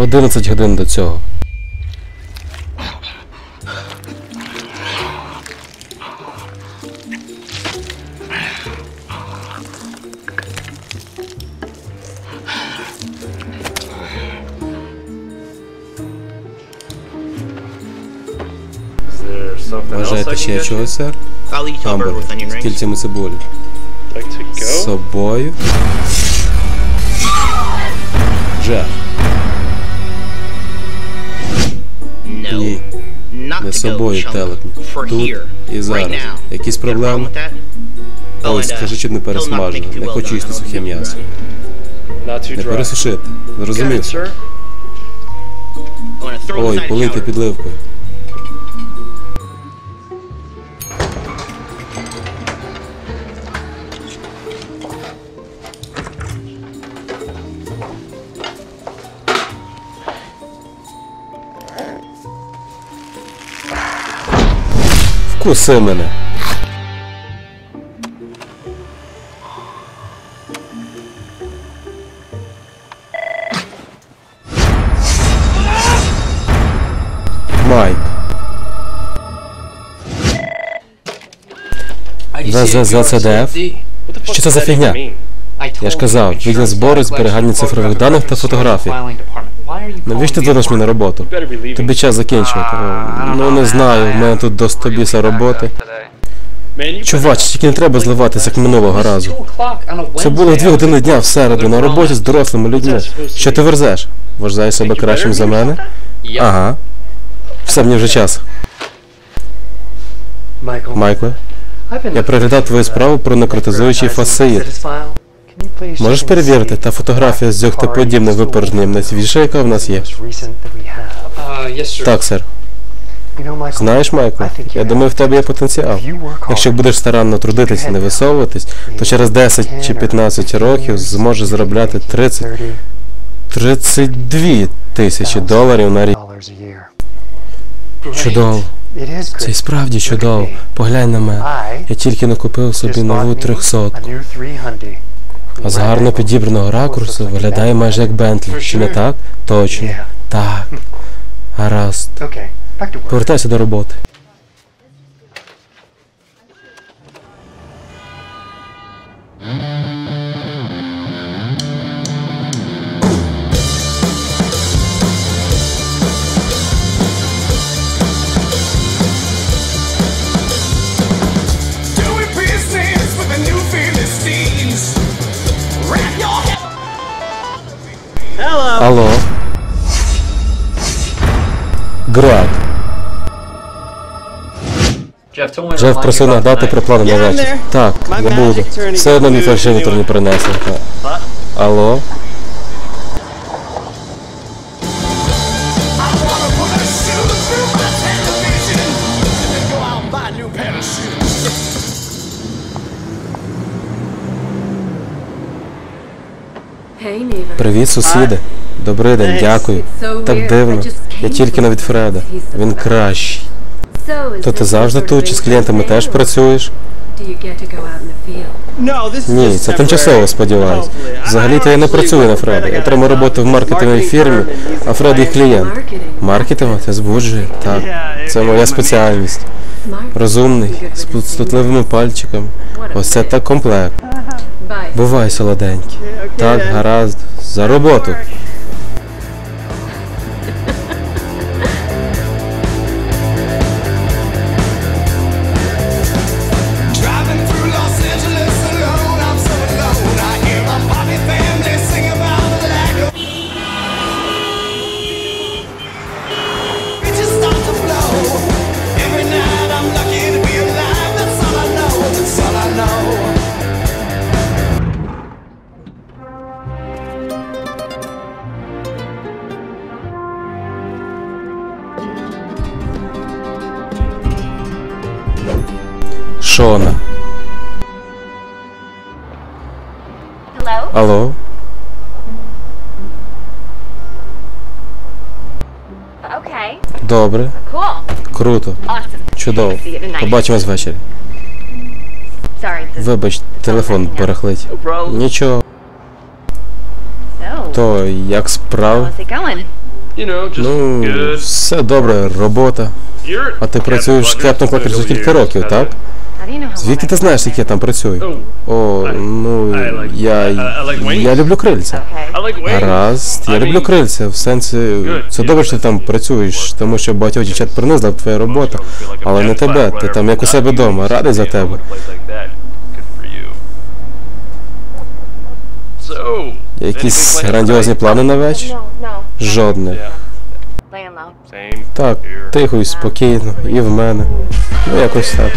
11 годин до цього. Бажаєте ще чогось, сер? Хамбургер з кільцями цибулі. З собою. Джеф. Not не собою телепні. For Тут і зараз. Якісь проблеми? Oh, uh, скажи, щоб не пересмажено. Не хочу їсти сухе м'ясо. Не пересушити. Зрозумів? Ой, полити підливкою. Вкуси мене. Майк. ЗЗЗЦДФ? Що це за фігня? Я ж казав, відділ збору, зберігання цифрових даних та фотографій. Навіщо ти дзвониш мені на роботу? Тобі час закінчувати. Ну не знаю, в мене тут до стобіса роботи. Чувач, тільки не треба зливатися, як минулого разу. Це було в дві години дня в середу на роботі з дорослими людьми. Що ти верзеш? Вважаєш себе кращим за мене? Ага. Все, мені вже час. Майкле, я переглядав твою справу про некротизуючий фасеїд. Можеш перевірити, та фотографія з дьогтеподібним випорожненням найсвіжіша, яка в нас є? Так, сер. Знаєш, Майкле, я думаю, в тебе є потенціал. Якщо будеш старанно трудитися не висовуватись, то через 10 чи 15 років зможеш заробляти 30, 32 тисячі доларів на рік. Чудово. Це і справді чудово. Поглянь на мене. Я тільки не купив собі нову 300. А з гарно підібраного ракурсу виглядає майже як Бентлі. Чи не так? Точно. Так. Гаразд. Повертайся до роботи. Алло. Град. Джеф просив надати про плани на вечір. Так, не буду. Все одно мій фальшивітер не принесли. Алло. Привіт, сусіди. Добрий день, дякую. Так дивно. Я тільки не від Фреда. Він кращий. То ти завжди тут чи з клієнтами теж працюєш? Ні, це тимчасово, сподіваюсь. Взагалі-то я не працюю на Фреда. Я тримаю роботу в маркетинговій фірмі, а Фред їх клієнт. Маркетинг? Це збуджує. Так. Це моя спеціальність. Розумний, з пустотливими пальчиками. Ось це так комплект. Бувай, солоденький. Так, гаразд. За роботу. Добре. Круто. Чудово. You. Побачимось ввечері. Вибач, телефон барахлить. Нічого. То як справи? how's it going? You know, just Ну, все добре, робота. А ти працюєш Кептом Клакер вже кілька років, так? Звідки ти знаєш, як я там працюю? О, ну, я, я люблю крильця. Гаразд, я люблю крильця, в сенсі, це добре, що ти там працюєш, тому що багатьох дівчат принизила твоя робота, але не тебе, ти там як у себе вдома, радий за тебе. Якісь грандіозні плани на вечір? Жодне. Так, тихо і спокійно, і в мене. Ну якось так.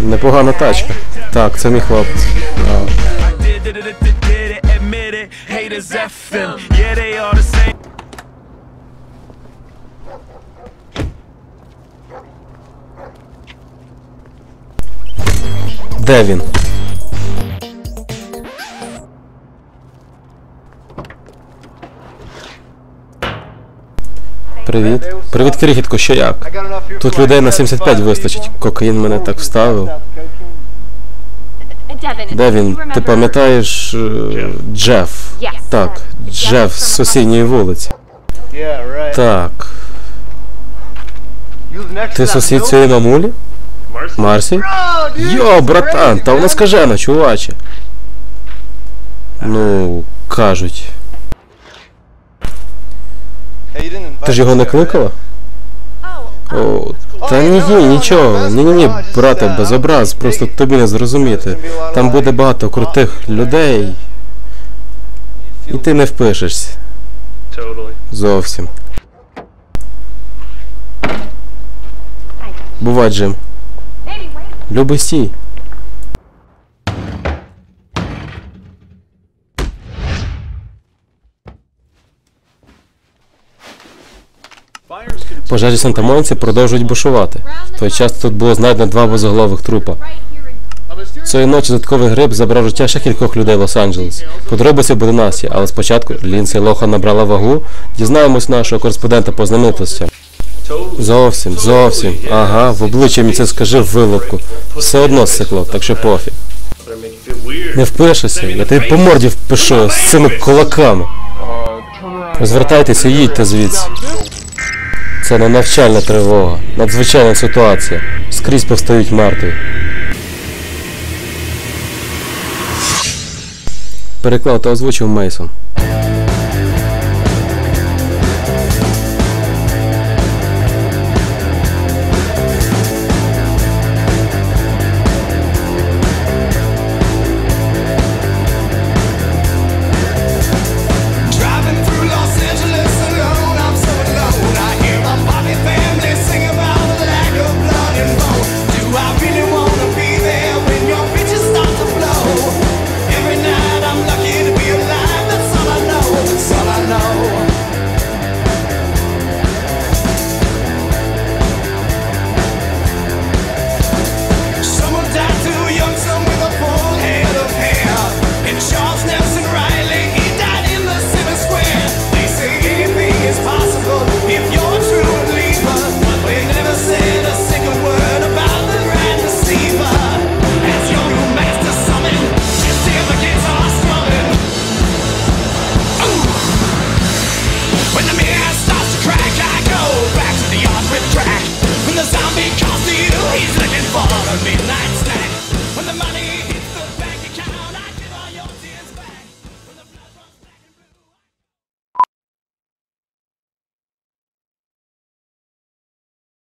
Непогана тачка. Так, це мій хлопець. Де did Привіт. Привіт, крихітко, що як? Тут людей на 75 вистачить. Кокаїн мене так вставив. Де він? Ти пам'ятаєш е, Джеф? Так, Джеф з сусідньої вулиці. Так. Ти сусід цієї мамулі? Марсі? Йо, братан, та вона скажена, чуваче. Ну, кажуть. Ти ж його не кликала? О, та ні, ні, нічого. Ні, ні, ні, брате, без образ, просто тобі не зрозуміти. Там буде багато крутих людей. І ти не впишешся. Зовсім. Бувай, Джим. Любий стій. Пожежі Санта Монці продовжують бушувати. В той час тут було знайдено два безоголових трупа. Цієї ночі додатковий гриб забрав життя ще кількох людей в Лос-Анджелесі. Подробиці буде Насі, але спочатку Лінсей Лоха набрала вагу. Дізнаємось нашого кореспондента по знаменитостям. Зовсім, зовсім. Ага, в обличчя мені це скажи в вилупку. Все одно сикло, так що пофіг. Не впишешся, я тобі по морді впишу з цими кулаками. Розвертайтеся, їдьте звідси. Це не навчальна тривога, надзвичайна ситуація. Скрізь повстають мертві. Переклав та озвучив Мейсон.